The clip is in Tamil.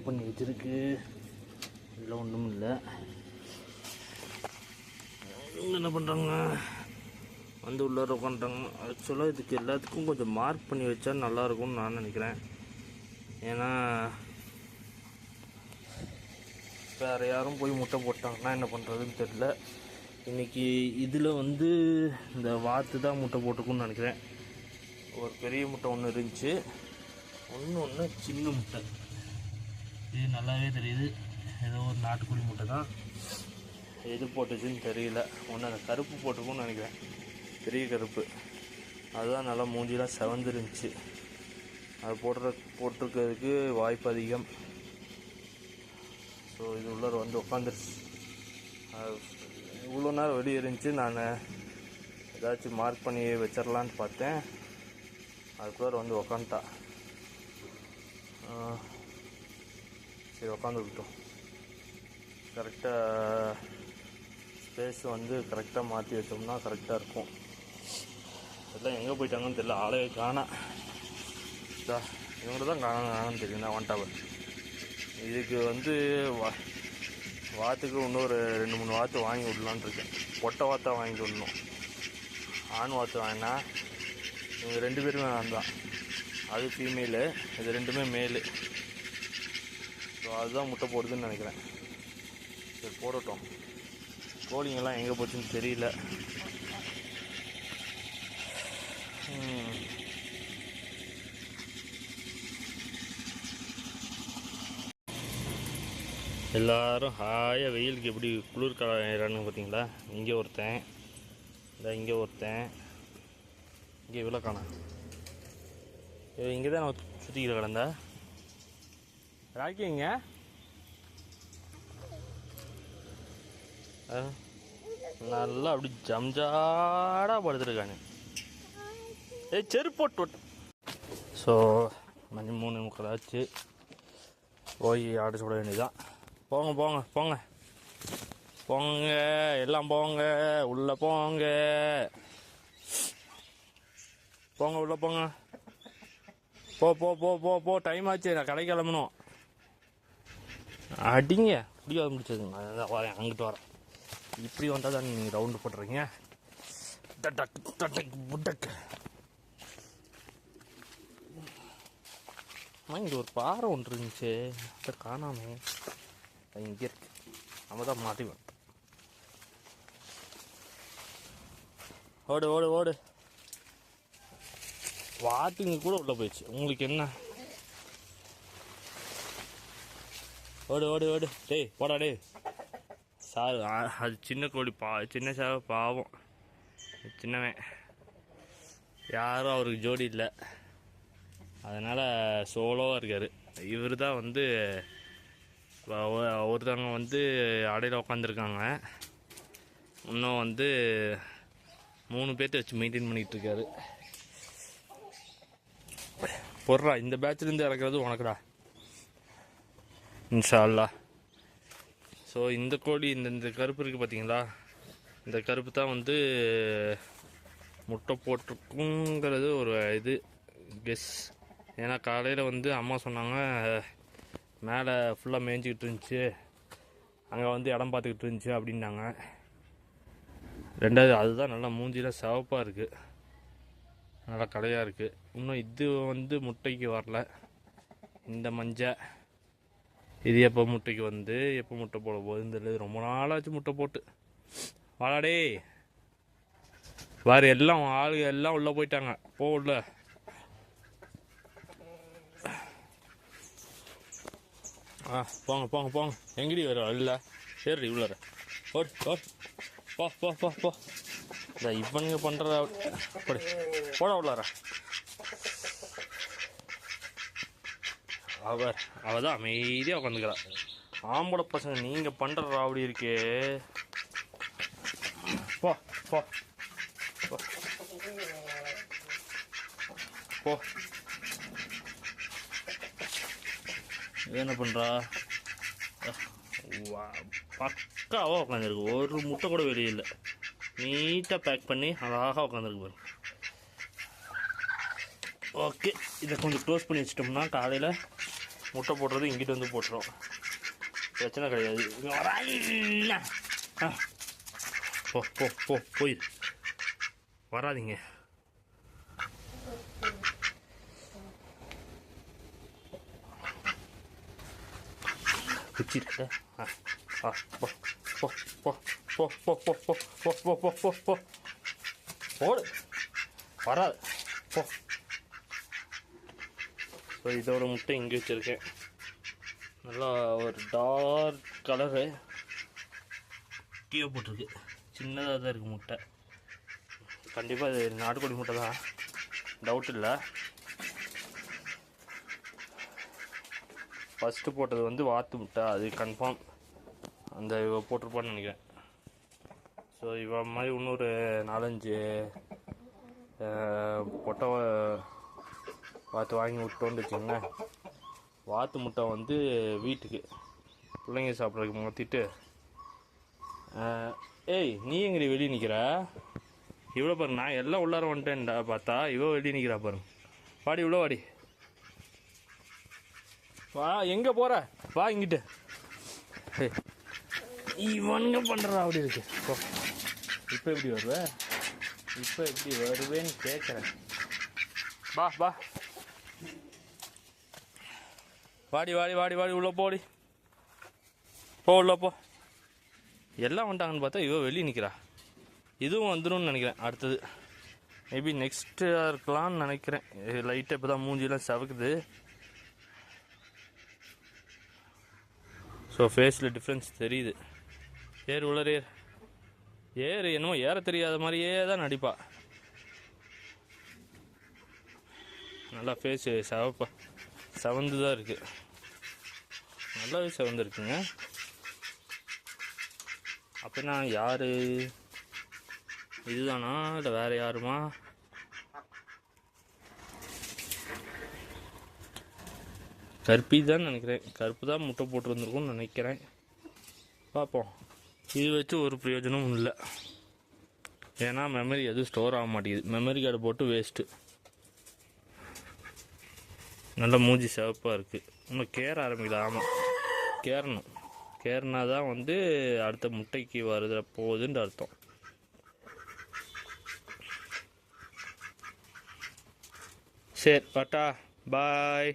என்ன பண்ணி வச்சிருக்கு. இல்லை ஒன்றும் இல்லை. என்ன பண்ணுறாங்க வந்து உள்ளார உட்காந்துட்டாங்க. ஆக்சுவலாக இதுக்கு எல்லாத்துக்கும் கொஞ்சம் மார்க் பண்ணி வச்சா நல்லாயிருக்கும்னு நான் நினைக்கிறேன். ஏன்னா வேறு யாரும் போய் முட்டை போட்டாங்கன்னா என்ன பண்ணுறதுன்னு தெரில இன்றைக்கி இதில் வந்து இந்த வாத்து தான் முட்டை போட்டுக்குன்னு நினைக்கிறேன். ஒரு பெரிய முட்டை ஒன்று இருந்துச்சு. ஒன்று ஒன்று சின்ன முட்டை. இது நல்லாவே தெரியுது. ஏதோ ஒரு நாட்டுக்கோழி முட்டை தான். எது போட்டுச்சுன்னு தெரியல. ஒன்று அந்த கருப்பு போட்டுக்கும்னு நினைக்கிறேன். பெரிய கருப்பு. அதுதான் நல்லா மூஞ்சிலாம் செவந்துருந்துச்சு. அது போடுற போட்டிருக்கிறதுக்கு வாய்ப்பு அதிகம். ஸோ இது உள்ளார வந்து உட்காந்துருச்சு இவ்வளோ நேரம் வெளியே இருந்துச்சு. நான் ஏதாச்சும் மார்க் பண்ணி வச்சிடலான்னு பார்த்தேன். அதுக்குள்ளார வந்து உக்காந்துட்டா. சரி உக்காந்துக்கிட்டோம் கரெக்டாக ஸ்பேஸ் வந்து கரெக்டாக மாற்றி வச்சோம்னா கரெக்டாக இருக்கும். எல்லாம் எங்கே போயிட்டாங்கன்னு தெரியல ஆளே காணா. இதா இவங்க தான் காண காணான்னு தெரியும் நான் டவர் இதுக்கு வந்து வா வாத்துக்கு இன்னொரு ரெண்டு மூணு வாத்து வாங்கி விடலான்னு இருக்கேன். பொட்டை வாத்தா வாங்கி விடணும் ஆண் வாத்து வாங்கினா இவங்க ரெண்டு பேருமே நான் தான். அது ஃபீமேலு இது ரெண்டுமே மேலு ஸோ அதுதான் முட்டை போடுதுன்னு நினைக்கிறேன். சரி போடட்டும். கோழிங்கெல்லாம் எங்கே போச்சுன்னு தெரியல. ம். எல்லாரும் ஹாயாக வெயிலுக்கு எப்படி குளிர் காயிறான்னு பார்த்தீங்களா? இங்கே ஒருத்தன் இல்லை இங்கே ஒருத்தன். இங்கே இவ்வளோ காணா இங்கே தான் நான் சுற்றிக்கிற கிடந்தா? ராக்கிங்க. நல்லா அப்படி ஜம்ஜாடா படுத்துருக்கானு. ஏய் செருப்பு போட்டு ஸோ மணி மூணு முக்கால் ஆச்சு. போய் ஆடு சொல்ல வேண்டியதான் போங்க போங்க போங்க. போங்க எல்லாம் போங்க உள்ள போங்க. போங்க உள்ள போங்க. போ போ போ போ போ டைம் ஆச்சு. நான் கடை கிளம்பணும். அடிங்க. முடியாது முடிச்சதுங்க. நான் அதான் வரேன் அங்கிட்டு வரேன் இப்படி வந்தால் தான் நீங்கள் ரவுண்டு போட்டுறீங்க. டடக் டடக் புடக் அம்மா இங்கே ஒரு பாறை ஒன்று இருந்துச்சு. அதை காணாமே. அது இங்கே இருக்கு. நம்ம தான் மாட்டிக்குவோம் ஓடு ஓடு ஓடு. வாட்டிங்க கூட உள்ளே போயிடுச்சு. உங்களுக்கு என்ன? ஓடு ஓடு ஓடு. டேய் போடா டேய். சார் அது சின்ன கோழி பா சின்ன சார் பாவம். சின்னவன். யாரும் அவருக்கு ஜோடி இல்லை. அதனால் சோலோவாக இருக்கார். இவர் தான் வந்து ஒருத்தவங்க வந்து அடையில் உட்காந்துருக்காங்க இன்னும் வந்து மூணு பேர்த்த வச்சு மெயின்டைன் பண்ணிகிட்ருக்காரு பொருளா இந்த பேட்ச்லேருந்து இறக்குறது உனக்குடா. இன்ஷா அல்லாஹ் ஸோ இந்த கோழி இந்த இந்த கருப்பு இருக்குது பார்த்தீங்களா இந்த கருப்பு தான் வந்து முட்டை போட்டிருக்குங்கிறது ஒரு இது கெஸ் ஏன்னா காலையில் வந்து அம்மா சொன்னாங்க மேலே ஃபுல்லாக மேய்ஞ்சிக்கிட்டு இருந்துச்சு. அங்கே வந்து இடம் பார்த்துக்கிட்டு இருந்துச்சு அப்படின்னாங்க. ரெண்டாவது அதுதான் நல்லா மூஞ்சியில் சிவப்பாக இருக்குது நல்லா கலையாக இருக்குது இன்னும் இது வந்து முட்டைக்கு வரல. இந்த மஞ்சள் இது எப்போ முட்டைக்கு வந்து எப்போ முட்டை போட போகுதுன்னு தெரியல. ரொம்ப நாளாச்சு முட்டை போட்டு. வாடாடே. வேறு எல்லாம் ஆளுங்க எல்லாம் உள்ளே போயிட்டாங்க. போ உள்ள. ஆ போங்க போங்க போங்க. எங்கடி வர இல்லை சரி இவ்வளோ ஓட் ஓட் போ போ போ போ. இந்த இவனுங்க பண்ணுற அப்படி போட. உள்ளார அவர் அவ தான் அமைதியாக உட்காந்துக்கிறா ஆம்பளை பசங்க நீங்கள் பண்ணுற ராவடி இருக்கே. போ போ போ. என்ன பண்ணுறா பக்காவாக உட்காந்துருக்கு ஒரு முட்டை கூட வெளியே இல்லை. நீட்டாக பேக் பண்ணி அழகாக உட்காந்துருக்கு பாருங்க ஓகே இதை கொஞ்சம் க்ளோஸ் பண்ணி வச்சிட்டோம்னா காலையில் முட்டை போடுறது இங்கிட்டு வந்து போட்டுரும் பிரச்சனை கிடையாது இங்க ஆ. போ போ போ போயிரு வராதீங்க குச்சி இருக்க ஆ ஆ போ போ போ போ போ போ போ போ போ போ போ போ போடு வராது போ ஸோ இதோட முட்டை இங்கே வச்சுருக்கேன். நல்லா ஒரு டார்க் கலரு கீழே போட்டிருக்கு. சின்னதாக தான் இருக்குது முட்டை. கண்டிப்பாக இது நாட்டுக்கோழி முட்டை தான். டவுட் இல்லை. ஃபஸ்ட்டு போட்டது வந்து வாத்து முட்டை. அது கன்ஃபார்ம் அந்த இவ போட்டிருப்பான்னு நினைக்கிறேன். ஸோ இவ மாதிரி இன்னொரு நாலஞ்சு பொட்டை வாத்து வாங்கி விட்டோன்னு வச்சுங்களேன் வாத்து முட்டை வந்து வீட்டுக்கு பிள்ளைங்க சாப்பிட்றதுக்கு மாற்றிட்டு ஏய் நீ எங்கடி வெளியே நிற்கிற இவ்வளோ பாரு நான் எல்லாம் உள்ளார வந்துட்டேன்டா பார்த்தா இவ்வளோ வெளியே நிற்கிறா பாரு. வாடி இவ்வளோ வாடி. வா எங்கே போகிற வா இங்கிட்டு. இவனுங்க பண்ணுறா அப்படி இருக்கு. இப்போ எப்படி வருவ? இப்போ எப்படி வருவேன்னு கேட்குறேன் வா வா. வாடி வாடி வாடி வாடி உள்ளே போடி. போ உள்ள போ. எல்லாம் வந்துட்டாங்கன்னு பார்த்தா இவ வெளியே நிற்கிறா இதுவும் வந்துடும்னு நினைக்கிறேன் அடுத்தது. மேபி நெக்ஸ்ட்டாக இருக்கலாம்னு நினைக்கிறேன். லைட்டாக இப்போ தான் மூஞ்சிலாம் செவக்குது. ஸோ ஃபேஸில் டிஃப்ரென்ஸ் தெரியுது. ஏர் உள்ளர் ஏறு. ஏர் என்னமோ ஏற தெரியாத மாதிரியே தான் நடிப்பா. நல்லா ஃபேஸு செவப்பா. செவந்து தான் இருக்குது நல்லாவே செவந்துருக்குங்க. அப்படின்னா யார்? இதுதானா? இல்லை வேறு யாருமா? கருப்பி தான் நினைக்கிறேன். கருப்பு தான் முட்டை போட்டிருந்துருக்கும்னு நினைக்கிறேன். பார்ப்போம் இது வச்சு ஒரு பிரயோஜனமும் இல்லை. ஏன்னா மெமரி எதுவும் ஸ்டோர் ஆக மாட்டேங்குது. மெமரி கார்டு போட்டு வேஸ்ட்டு நல்ல மூஞ்சி சிவப்பாக இருக்குது இன்னும் கேர ஆரம்பிக்கல ஆமாம் கேரணும் கேரனா தான் வந்து அடுத்த முட்டைக்கு வருது போகுதுன்ற அர்த்தம். சரி பட்டா. பாய்